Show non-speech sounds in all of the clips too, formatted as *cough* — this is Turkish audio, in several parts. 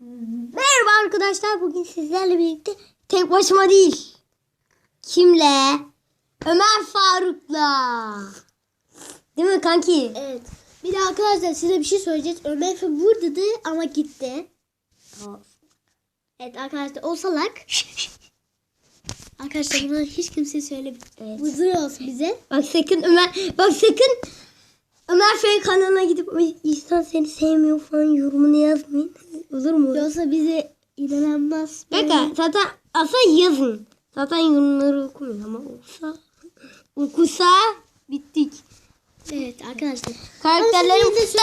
Merhaba arkadaşlar. Bugün sizlerle birlikte tek başıma değil. Kimle? Ömer Faruk'la. Değil mi kanki? Evet. Bir de arkadaşlar size bir şey söyleyeceğiz. Ömer Efe buradaydı ama gitti. Evet arkadaşlar o salak. arkadaşlar bunu hiç kimseye söylemeyin. Evet. Bu zır olsun bize. Bak sakın Ömer, bak sakın Ömer F kanalına gidip "Ay, İhsan seni sevmiyor falan yorumunu yazmayın. Olur mu? Yoksa bize inanılmaz. Kanka zaten aslında yazın. Zaten yorumları okumuyor ama olsa okusa bittik. Evet arkadaşlar. Karakterlerim kısa.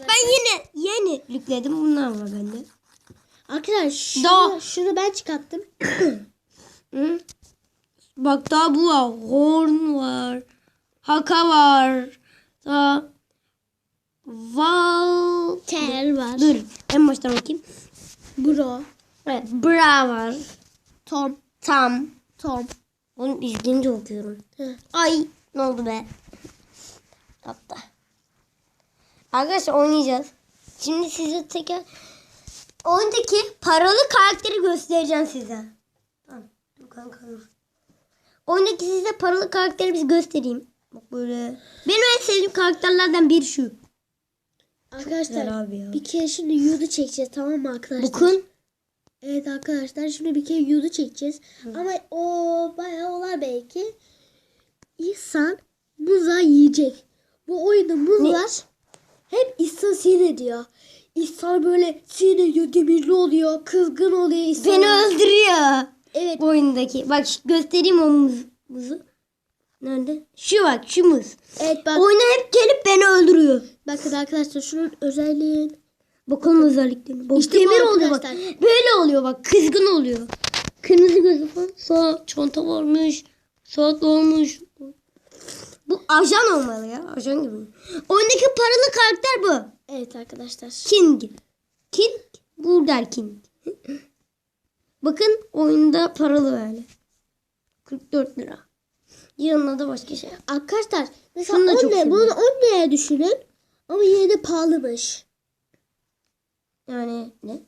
Ben yine yeni yükledim. Bunlar var bende. Arkadaşlar şunu, Daha- şunu ben çıkarttım. *clears throat* Bak daha bu var. Horn var. Haka var. Daha Val... Tel var. Dur. En baştan bakayım. Bro. Evet. Bra var. Tom. Tam. Tom. Onu düzgünce okuyorum. Ay ne oldu be? Hatta. Arkadaşlar oynayacağız. Şimdi size teker oyundaki paralı karakteri göstereceğim size. Tamam. Dur kanka dur. Oyundaki size paralı karakteri biz göstereyim. Bak böyle. Benim en sevdiğim karakterlerden biri şu. Arkadaşlar Güzel abi ya. bir kere şimdi yudu çekeceğiz tamam mı arkadaşlar? Bakın. Evet arkadaşlar şimdi bir kere yudu çekeceğiz. Ama o bayağı olar belki. İnsan muza yiyecek. Bu oyunda muzlar hep İhsan sinir İhsan böyle sinir demirli oluyor. Kızgın oluyor İhsan. Beni öldürüyor. Evet. Oyundaki. Bak göstereyim o muz, muzu. Nerede? Şu bak şu muz. Evet bak. Oyuna hep gelip beni öldürüyor. Bakın arkadaşlar şunun özelliği. Bakalım özelliklerine. Bak, İşte demir oluyor bak. Böyle oluyor bak. Kızgın oluyor. Kırmızı gözü falan. Sağ çanta varmış. Saat olmuş. Bu ajan olmalı ya. Ajan gibi. Oyundaki paralı karakter bu. Evet arkadaşlar. King. King. Burger King. Bakın oyunda paralı böyle. 44 lira. Yanına da başka şey. Arkadaşlar mesela Şunu da 10 çok lira, seviyorum. bunu 10 liraya düşünün. Ama yine de pahalımış. Yani ne?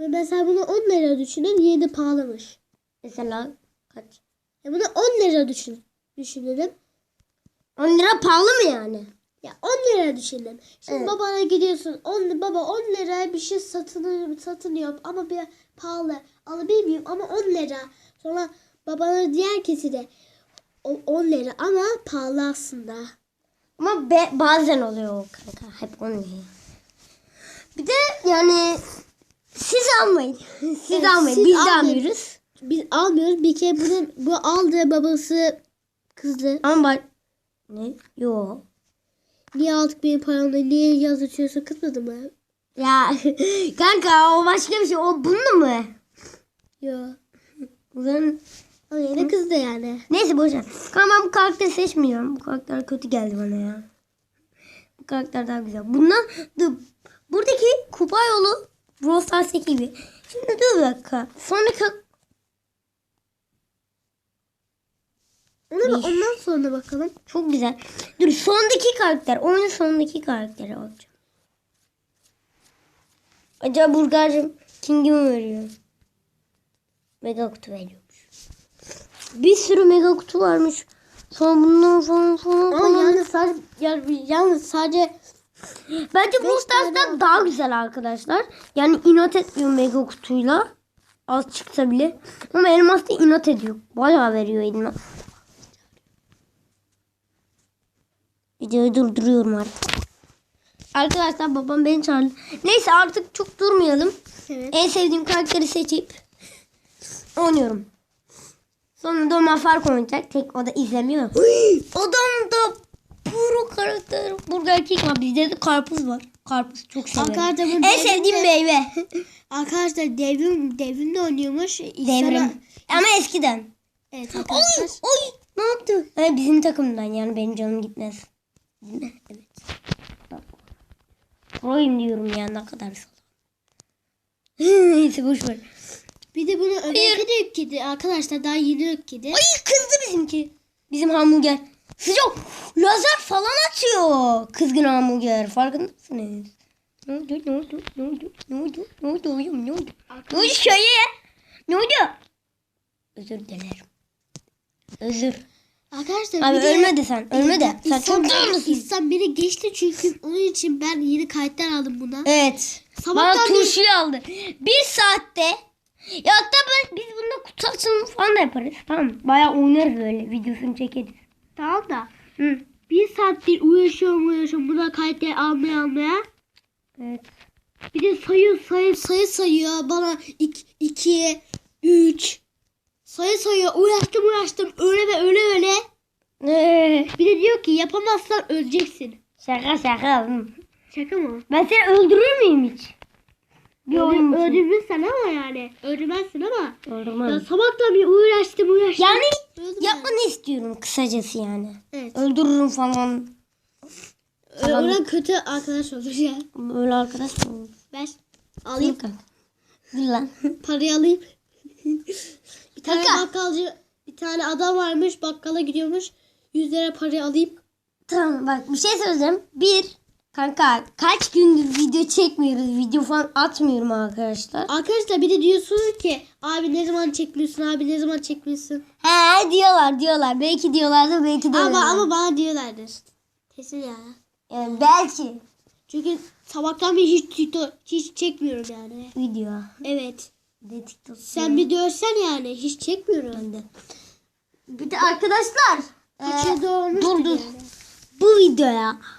Ve Mesela bunu 10 lira düşünün yine de pahalımış. Mesela kaç? Ya bunu 10 lira düşün. Düşünelim. 10 lira pahalı mı yani? Ya 10 lira düşünelim. Şimdi Evet. babana gidiyorsun. 10 baba 10 liraya bir şey satın satın yap ama bir pahalı. Alabilir miyim? Ama 10 lira. Sonra babana diğer kesi de 10 lira ama pahalı aslında. Ama be- bazen oluyor o kanka. Hep olmuyor. Bir de yani siz almayın. *laughs* Siz Evet, almayın. siz Biz de almayın. almıyoruz. Biz almıyoruz. Bir kere bunun bu aldı babası kızdı. Ama bak ne? Yo. Niye aldık benim paramla? Niye yazışıyorsun? Kızmadı mı? Ya *laughs* kanka o başka bir şey. O bunu mu? Yok. Ulan Ama yine kızdı yani. Neyse boşver. Kanka ben bu karakteri seçmiyorum. Bu karakter kötü geldi bana ya. Bu karakter daha güzel. Bundan dur. Buradaki kupa yolu Brawl Stars'taki gibi. Şimdi dur bir dakika. Sonraki Ona bak, ondan sonra bakalım. çok güzel. Dur sondaki karakter. Oyunun sonundaki karakteri alacağım. Acaba Burger'cim King'i mi veriyor? Mega kutu veriyormuş. Bir sürü mega kutu varmış. Sonra bundan falan falan Ama falan. yalnız sadece, yani yalnız sadece Bence bu Stars'tan daha güzel arkadaşlar. Yani inat etmiyor mega kutuyla. Az çıksa bile. Ama elmas da inat ediyor. Bayağı veriyor elmas. Videoyu durduruyorum artık. Arkadaşlar babam beni çağırdı. Neyse artık çok durmayalım. evet. En sevdiğim karakteri seçip oynuyorum. Sonra da Ömer Fark oynayacak. Tek o da izlemiyor. Adam da puro karakter. Burger King var. Bizde de karpuz var. Karpuz çok. Arkadaşlar bu en devrimde- sevdiğim meyve. *laughs* arkadaşlar devrim devrimde oynuyormuş. Devrim. Ama eskiden. Evet Oy, arkadaşlar. oy. Ne yaptı? Ha, bizim takımdan yani benim canım gitmez. Değil mi? Evet. Bak. Proyum diyorum ya ne kadar salak. *laughs* Neyse boş ver. Bir de bunu Ömer'e de yükledi. Arkadaşlar daha yeni yükledi. Ay kızdı bizimki. Bizim hamburger. Sıcak. Lazer falan atıyor. Kızgın hamburger. Farkında mısınız? Ne oldu? Ne oldu? Ne oldu? Ne oldu? Ne oldu oğlum? Ne oldu? Ne oldu söyle ya? Ne oldu? Özür dilerim. Özür. Arkadaşlar Abi bir de- sen. Ölmedi. Sen İnsan, çok doğrusun. insan beni geçti çünkü onun için ben yeni kayıtlar aldım buna. Evet. Sabahtan Bana turşuyu aldı. Bir saatte ya hatta ben, biz bunda kutsal sunum falan da yaparız. Tamam. Bayağı oynarız böyle. Videosunu çekeriz. Tamam da Hı. bir saattir uğraşıyorum uğraşıyorum buna kayıtlar almaya almaya. Evet. Bir de sayı sayı sayı sayıyor bana 2 3 sayı sayıyor uğraştım uğraştım öyle ve öyle öyle. Ee, Bir de diyor ki yapamazsan öleceksin. şaka şaka. Şaka mı? Ben seni öldürür müyüm hiç? Bir oyun ama yani. Öldürmezsin ama. Ya Öldürmem. sabahtan bir uğraştım uğraştım. Yani Öldüm yapmanı istiyorum kısacası yani. Evet. Öldürürüm falan. Ö- Ölen kötü arkadaş olur ya. Öyle arkadaş mı olur? Ver. Alayım. Dur kanka. Dur lan. *laughs* Parayı alayım. *laughs* bir tane Kanka. bakkalcı bir tane adam varmış bakkala gidiyormuş. 100 lira parayı alayım. Tamam bak bir şey söyleyeceğim. Bir kanka kaç gündür video çekmiyoruz. Video falan atmıyorum arkadaşlar. Arkadaşlar bir de diyorsunuz ki abi ne zaman çekmiyorsun abi ne zaman çekmiyorsun. He diyorlar diyorlar. Belki diyorlardı belki de Ama ama bana diyorlardır. Kesin ya. Yani belki Çünkü sabahtan beri hiç TikTok hiç çekmiyorum yani. video. Evet. De TikTok. Sen bir görsen yani hiç çekmiyorum. Ben de. Bir de arkadaşlar. Kaç e, yıl olmuştur dur dur. yani. Bu videoya 15 bin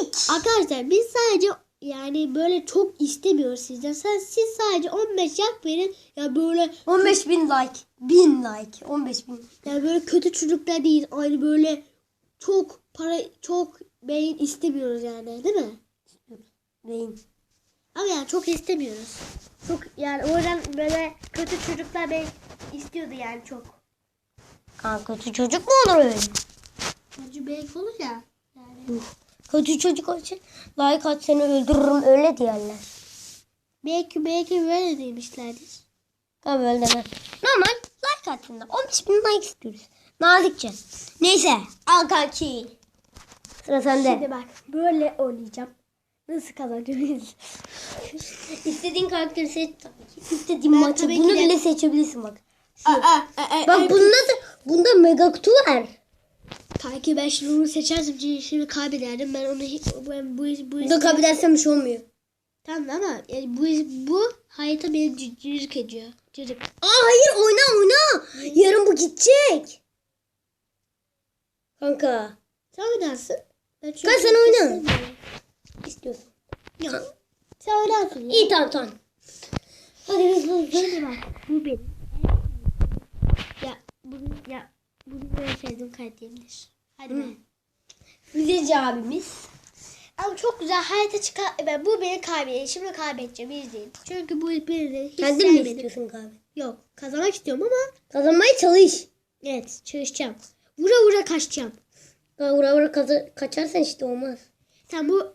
like. Arkadaşlar biz sadece yani böyle çok istemiyoruz sizden. Sen siz sadece 15 yak verin. Ya böyle 15 bin like. Bin like. 15 bin. ya böyle kötü çocuklar değil. Aynı böyle çok para çok beyin istemiyoruz yani değil mi? Beyin. Ama yani çok istemiyoruz. Çok yani o yüzden böyle kötü çocuklar beyin istiyordu yani çok. Kanka kötü çocuk mu olur öyle? Kötü beyin olur ya. Yani. Kötü çocuk için like at seni öldürürüm öyle diyorlar. Belki belki böyle demişlerdir. Tabii öyle deme. Normal like attığında 15 bin like istiyoruz. Nazikçe. Neyse al kanki. Sıra sende. Şimdi bak böyle oynayacağım. Nasıl kazanacağız? *laughs* İstediğin karakteri seç tabii ki. İstediğin Ben maçı. Bunu de- bile seçebilirsin bak. Aa, aa, aa, Bak aa. bunda da bunda mega kutu var. Kanki ben şimdi onu seçersem şimdi, kaybederdim. Ben onu hiç ben bu bu Bunda kaybedersem bir şey olmuyor. Tamam ama yani bu bu hayata beni cü- cücük ediyor. Cücük. Aa hayır oyna oyna. Yarın bu gidecek. Kanka. Sen oynarsın. Ben Kanka sen oyna. İstiyorsun. Ya. Sen oynarsın. İyi tamam tamam. Hadi hızlı hızlı. Şimdi bak bu benim. Ya bugün ya bugün böyle sevdiğim karakterimdir. Hadi be. Abimiz. Ama çok güzel hayata çıkar. Ben bu beni kaybedeceğim. Şimdi kaybedeceğim izleyin. Çünkü bu beni hiç Kendin mi sevmedim. istiyorsun kahve? Yok kazanmak istiyorum ama Kazanmaya çalış. evet çalışacağım. Vura vura kaçacağım. Vura vura kaza- kaçarsan işte olmaz. Sen bu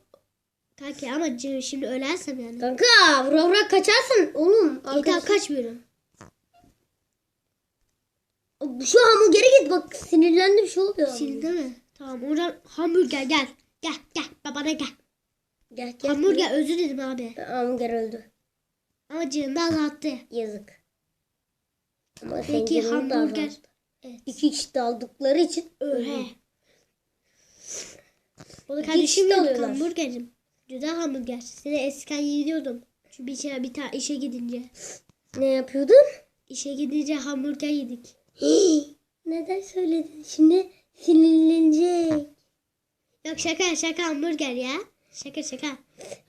kanki ama şimdi ölersem yani. Kanka vura vura kaçarsan oğlum. İyi tamam Arkadaş, kaçmıyorum. Şu hamburgere git bak sinirlendim şu oluyor. Değil mi? Tamam oradan hamburger gel. Gel gel babana gel. Gel gel. Hamburger özür dilerim abi. Hamburger öldü. Ama canını azalttı. Yazık. Ama Peki hamburger. Evet. İki kişi de aldıkları için Öhe. O da kardeşim alıyorlar. hamburgerim. Güzel hamburger. Seni eskiden yiyordum. Çünkü bir şey bir tane işe gidince. Ne yapıyordun? İşe gidince hamburger yedik. Hii, *gasps* Neden söyledin? Şimdi sinirlenecek. Yok şaka şaka hamburger ya. Şaka şaka.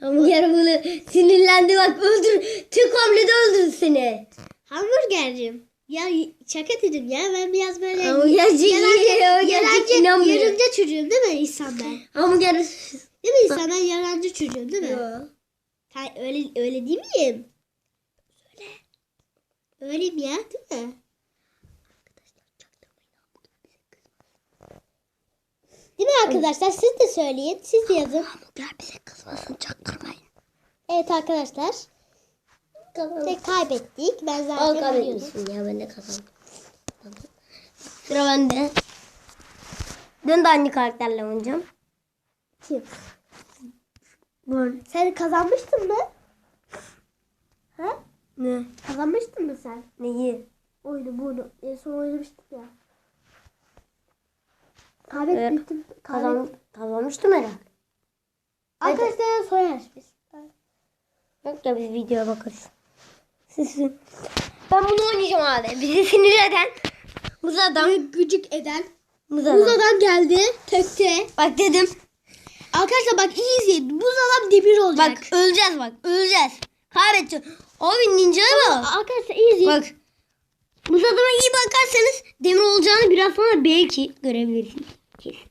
Hamburger böyle sinirlendi bak öldür. Tek hamlede öldürdü seni. Hamburgercim. Ya şaka dedim ya ben biraz böyle Hamburgerci yalancı, yalancı, yarımca çocuğum değil mi İhsan ben? Hamburger. Değil mi İhsan ben yalancı çocuğum değil mi? Yo. Öyle, öyle değil miyim? Öyle. Öyleyim ya değil mi? Değil mi arkadaşlar? Siz de söyleyin. Siz de yazın. Hamburger bize kızmasın çaktırmayın. Evet arkadaşlar. Tek kaybettik. Ben Al zaten biliyordum. kaybetmişsin ya ben de kazandım. Sıra bende. Ben de aynı karakterle oynayacağım. Kim? Böyle. Sen kazanmıştın mı? Ha? Ne? Kazanmıştın mı sen? Neyi? Oyunu bunu. En son oynamıştık ya. Evet. Kaybetmiştim. Kazan, Kazan... kazanmıştım herhalde. Arkadaşlar soyar biz. Yok ya biz videoya bakarız. Sizin. Ben bunu oynayacağım abi. Bizi sinir eden muz adam. Ve gıcık eden. Muz adam. Buz adam geldi. Tekte. Bak dedim. Arkadaşlar bak iyi izleyin. Buz adam demir olacak. Bak öleceğiz bak. Öleceğiz. Kaybedeceğiz. Abi ninja'ya bak. Arkadaşlar iyi izleyin. Bak. Muz adama iyi bakarsanız demir olacağını biraz sonra belki görebilirsiniz. Kesin.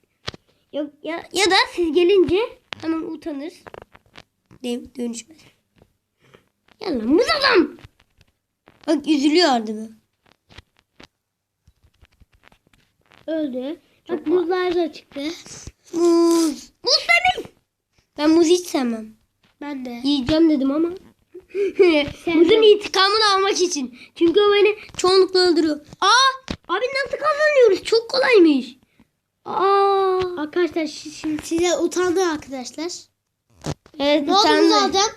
Yok ya, ya da siz gelince hemen utanır. Dem dönüşmez. Yallah muz adam. Bak üzülüyor bu. Öldü. Bak buzlar da çıktı. Muz. Muz benim. Ben muz hiç sevmem. Ben de. Yiyeceğim dedim ama. *laughs* Muzun intikamını almak için. Çünkü o beni çoğunlukla öldürüyor. Aa! Abi nasıl kazanıyoruz? Çok kolaymış. Aa! Arkadaşlar şi- şimdi size utandı arkadaşlar. Evet, Ne oldu utandım. buz adam?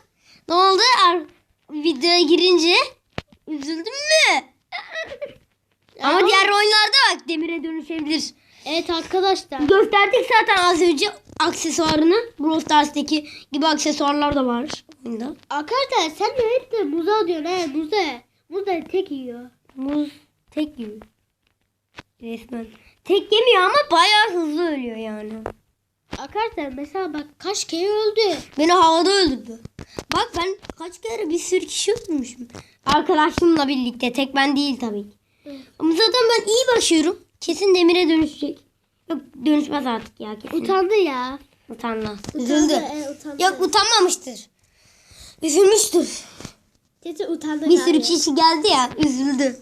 Ne oldu? Ar- Videoya girince üzüldün mü? Ama Ama- diğer oyunlarda bak demire dönüşebilir. Evet arkadaşlar. Gösterdik zaten az önce aksesuarını. Brawl Stars'taki gibi aksesuarlar da var oyunda. Arkadaşlar sen de hep de muza diyorsun he muza. Muza tek yiyor. Muz tek yiyor. Resmen. Tek yemiyor ama bayağı hızlı ölüyor yani. Arkadaşlar mesela bak kaç kere öldü. Beni havada öldürdü. Bak ben kaç kere bir sürü kişi öldürmüşüm. Arkadaşımla birlikte. Tek ben değil tabii ki. Ama zaten ben iyi başlıyorum. Kesin demire dönüşecek. Yok dönüşmez artık ya kesin. Utandı ya. Utanma. Utandı, Üzüldü. e, utandı. Yok utanmamıştır. Üzülmüştür. Kesin utandı Bir sürü kişi geldi ya üzüldü.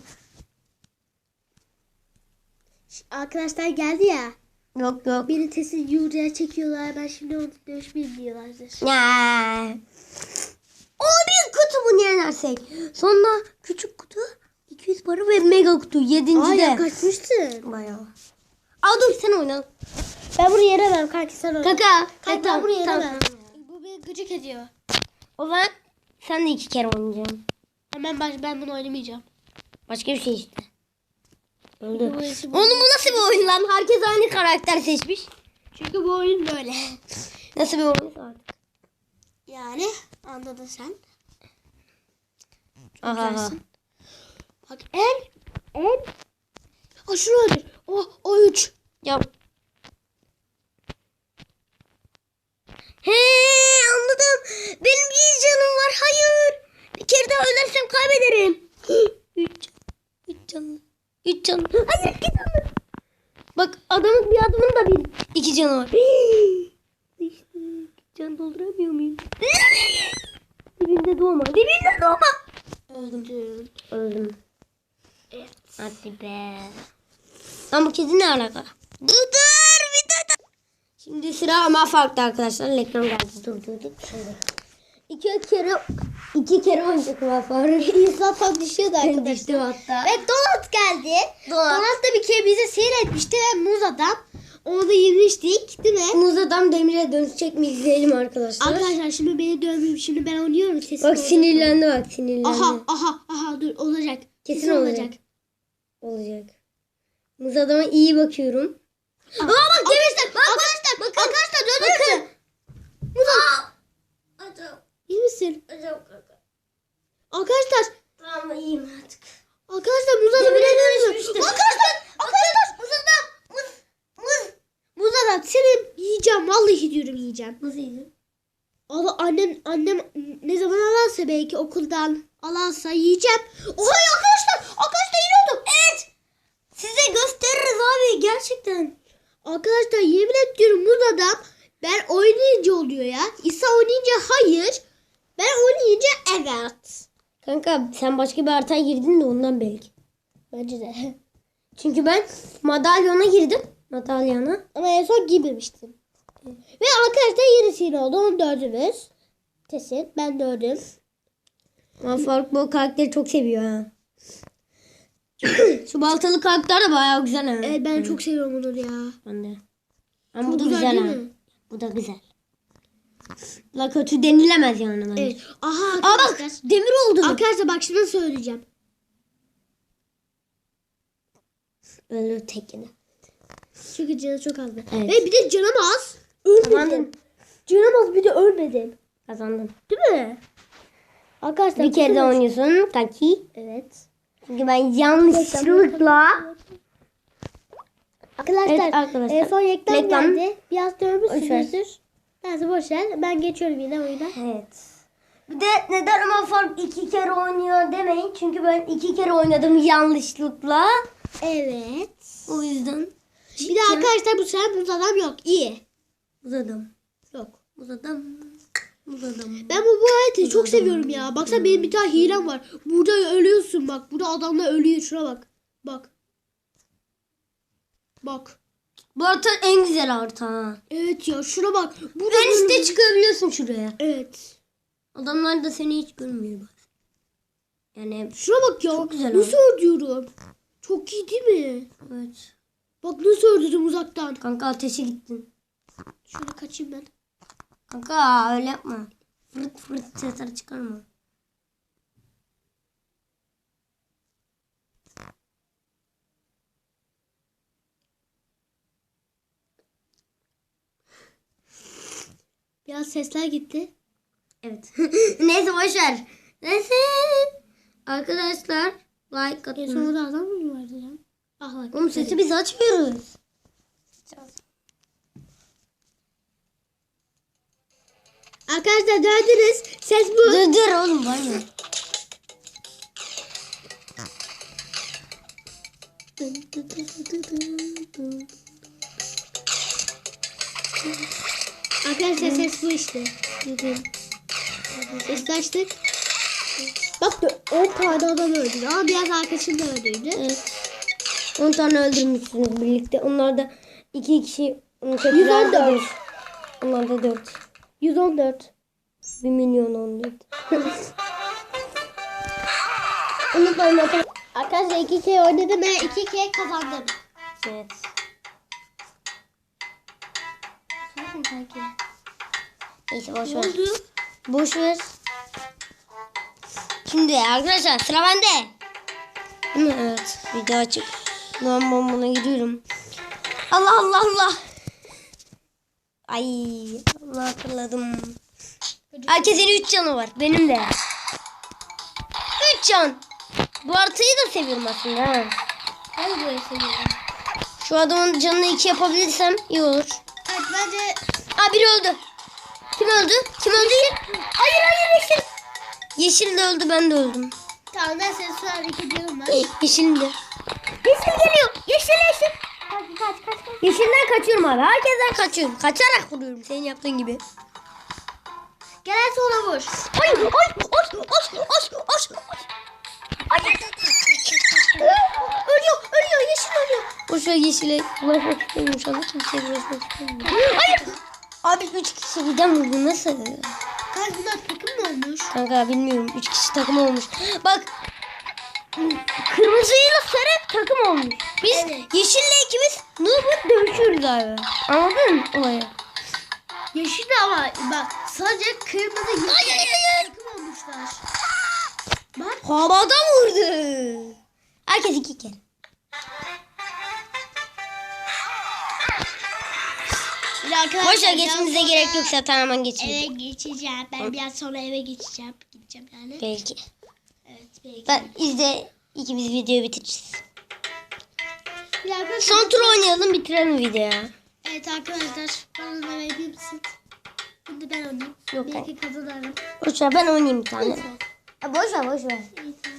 Arkadaşlar geldi ya. Yok yok. Beni kesin yurduya çekiyorlar. Ben şimdi onu dövüşmeyeyim diyorlardır. Ya. O bir kutu bunu yenersek. Sonra küçük kutu 200 para ve mega kutu 7. Aa de. yaklaşmışsın. Bayağı. Aa dur sen oyna. Ben bunu yenemem kanki sen oyna. Kaka. Kanki ben tamam, bunu tamam. yenemem. Bu beni gıcık ediyor. O zaman sen de iki kere oynayacaksın. Hemen baş, ben bunu oynamayacağım. Başka bir şey işte. Öldü. Bu işi- Oğlum bu nasıl bir oyun lan? Herkes aynı karakter seçmiş. Çünkü bu oyun böyle. *laughs* Nasıl bir oyun artık? Yani anladın sen. Aha. Bak en en o şunu öldür. O o üç. Ya. He anladım. Benim bir canım var. Hayır. Bir kere daha ölersem kaybederim. *gasps* Üç. Üç canım. Üç canım. Hayır iki canım. Bak adamın bir adamın da bir iki canı var. İşte can dolduramıyor muyum? Dibinde doğma. Dibinde doğma. Öldüm. Öldüm. Evet. Hadi be. Lan bu kedi ne alaka? Dur dur bir dur. Şimdi sıra ama farklı arkadaşlar. Ekran geldi. Dur dur dur. Şimdi. İki kere iki kere oynayacak ama farklı. İnsan düşüyordu arkadaşlar. Düştüm hatta. Ve Donat geldi. Donat. Donat da bir kere bize seyretmişti ve muz adam. Onu da yemiştik değil mi? Muz adam demire dönüşecek mi izleyelim arkadaşlar. Arkadaşlar şimdi beni dövmeyeyim. Şimdi ben oynuyorum. Kesin Bak olacak. sinirlendi bak sinirlendi. Aha aha aha dur olacak. Kesin olacak. Olacak. Muz adama iyi bakıyorum. Aa bak demişler. Bak Arkadaşlar bakın. arkadaşlar dönüyor musun? Muz adam. Acaba. İyi misin? Acaba. Arkadaşlar Tamam iyiyim artık. arkadaşlar muz adam Demire bile dönüşmüştür. dönüyor. Arkadaşlar arkadaşlar Muz adam. Muz. Muz. muz adam seni yiyeceğim. Vallahi diyorum yiyeceğim. Nasıl yedin? Allah annem annem ne zaman alarsa belki okuldan alarsa yiyeceğim. Oha arkadaşlar arkadaşlar yine oldum. Evet. Size gösteririz abi gerçekten. Arkadaşlar yemin ediyorum muz adam ben oynayınca oluyor ya. İsa oynayınca hayır. Ben oynayınca evet. Kanka sen başka bir haritaya girdin de ondan belki. Bence de. *laughs* Çünkü ben madalyona girdim. Madalyona. Ama en son giymemiştim. Ve arkadaşlar yenisiyle oldu. Onu dördümüz. Kesin. Ben dördüm. Ama Faruk bu karakteri çok seviyor ha. Şu baltalı karakter de bayağı güzel ha. Evet ben çok seviyorum onu ya. Ben de. Ama bu da güzel güzel, değil ha. mi? Bu da güzel. La kötü denilemez yani. bence. Evet. Aha Aa bak arkadaşlar. demir oldu. Arkadaşlar bak şimdi söyleyeceğim. Öldü tekini. Çünkü canı çok azdı. Evet. Ve bir de canım az. Ölmedim. Kazandın. Canım az bir de ölmedim. Kazandın. Değil mi? Arkadaşlar Bir kere de bakın. oynuyorsun. Kaki. Evet. Çünkü ben yanlışlıkla. Arkadaşlar, Evet arkadaşlar. e, son reklam, Reklam. geldi. Biraz Boş ver. Neyse boş ver. Ben geçiyorum yine oyuna. Evet. Bir de neden ama fark iki kere oynuyor demeyin. Çünkü ben iki kere oynadım yanlışlıkla. Evet. O yüzden. Bir de arkadaşlar bu sefer buz adam yok. İyi. Uzadım. Yok. Uzadım. Uzadım. Ben bu, bu haritayı çok seviyorum ya. Baksana benim bir tane hilem var. Burada ölüyorsun bak. Burada adamlar ölüyor. Şuna bak. Bak. Bak. Bu harita en güzel harita. ha. Evet ya şuna bak. Burada En üstte çıkabiliyorsun şuraya. Evet. Adamlar da seni hiç görmüyor bak. Yani Şuna bak ya. Çok güzel nasıl öldürüyorum? Çok iyi değil mi? evet. Bak nasıl öldürdüm uzaktan. Kanka ateşe gittin. Şöyle kaçayım ben. Kanka öyle yapma. Fırt fırt sesler çıkarma. Biraz sesler gitti. Evet. *laughs* Neyse boşver. Neyse. Arkadaşlar like En atın. sonunda adam mı vardı ya? Ah bak. Oğlum sesi biz açmıyoruz. Arkadaşlar döndünüz. Ses bu. Dur dur oğlum var ya. Arkadaşlar ses bu işte. Ses açtık. Bak 10 tane adam öldürdü. Ama biraz arkadaşım da öldürdü. Evet. 10 tane öldürmüşsünüz birlikte. Onlar da 2 kişi. 114. Onlar da 4. 114. 1 milyon 14. *laughs* Unutmayın bakın. Arkadaşlar 2 kere oynadım ve 2 kere kazandım. Evet. Zaten sanki. Neyse boş ver. Boş ver. Şimdi arkadaşlar sıra bende. Değil mi? Evet. Video açık. Ben buna gidiyorum. Allah Allah Allah. Ay Allah hatırladım. Herkesin 3 canı var. Benim de. 3 can. Bu haritayı da seviyorum aslında. Ha. Ben de seviyorum. Şu adamın canını 2 yapabilirsem iyi olur. Bence Aa biri öldü. Kim öldü? Kim öldü? Hayır hayır yeşil. Yeşil de öldü ben de öldüm. tamam ben seni an 2 canım var. Yeşil de. Yeşil geliyor. Yeşil yeşil. Kaç kaç kaç kaç. Yeşilden kaçıyorum abi. Herkesten kaçıyorum. Kaçarak vuruyorum senin yaptığın gibi. Gel sola vur. Hayır. Ay, ay, ay, ay, ay, ay. Ay. Ölüyor, ölüyor, yeşil ölüyor. Boşver yeşile ulaşmak istemiyorum şu anda. Kimseye ulaşmak istemiyorum. Hayır. Abi üç kişi birden vurdu. Nasıl? Kaç bunlar takım mı olmuş? Kanka bilmiyorum. Üç kişi takım olmuş. Bak. Kırmızıyla sarı takım olmuş. Biz Evet. yeşille ikimiz Nubut dövüşüyoruz abi. Anladın mı olayı? Yeşil ama bak sadece kırmızı yeşil takım olmuşlar. Bak. Havada vurdu. Herkes iki kere. Geçmemize sonra gerek yok zaten hemen geçelim. Eve geçeceğim. Ben biraz sonra eve geçeceğim. Gideceğim yani. Belki. Evet belki. Ben izle ikimiz videoyu bitireceğiz. Bir arkadaşlar. Son tur oynayalım bitirelim videoyu. Evet arkadaşlar. Bana da verebilir misin? Şimdi ben oynayayım. Yok, Belki kazanırım. Boşver ben oynayayım bir tane. Lütfen. Ya boş ver boş ver.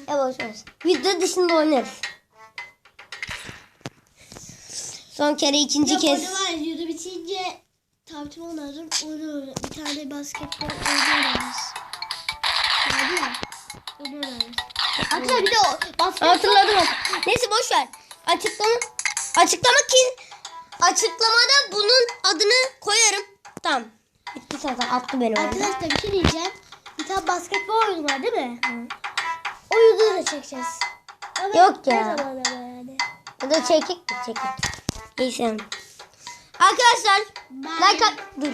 Ya boş ver. Video dışında oynarız. Son kere ikinci Yok, kez. var yürü bitince tartışma oynarım. Onu bir tane basketbol oynarız. Vardı ya. Onu oynarız. Hatta bir de o basketbol. Hatırladım. Neyse boş ver. Açıklama açıklamak ki açıklamada bunun adını koyarım. Tamam. Bitti zaten attı beni. Arkadaşlar bir şey diyeceğim. Tane basketbol oyunu var değil mi? O yüzü de çekeceğiz. Ama Yok ne ya. zaman ama yani. Bu da çekik mi? Çekik. Neyse. Arkadaşlar Bye. like at dur.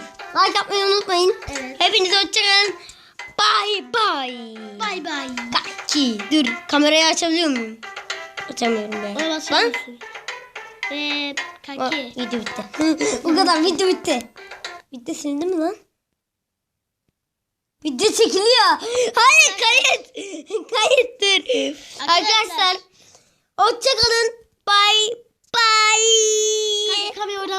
Like atmayı unutmayın. Evet. Hepinize hoşçakalın. Bye bye. Bay bay. Kaki. Dur kamerayı açabiliyor muyum? Açamıyorum ben. Ona Lan. basıyorsun. Ve kaki. video bitti. *laughs* Bu kadar video bitti. Video silindi mi lan? Video çekiliyor. Hayır kayıt. *laughs* Kayıttır. Arkadaşlar. Hoşçakalın. Bye bye. Hadi kamera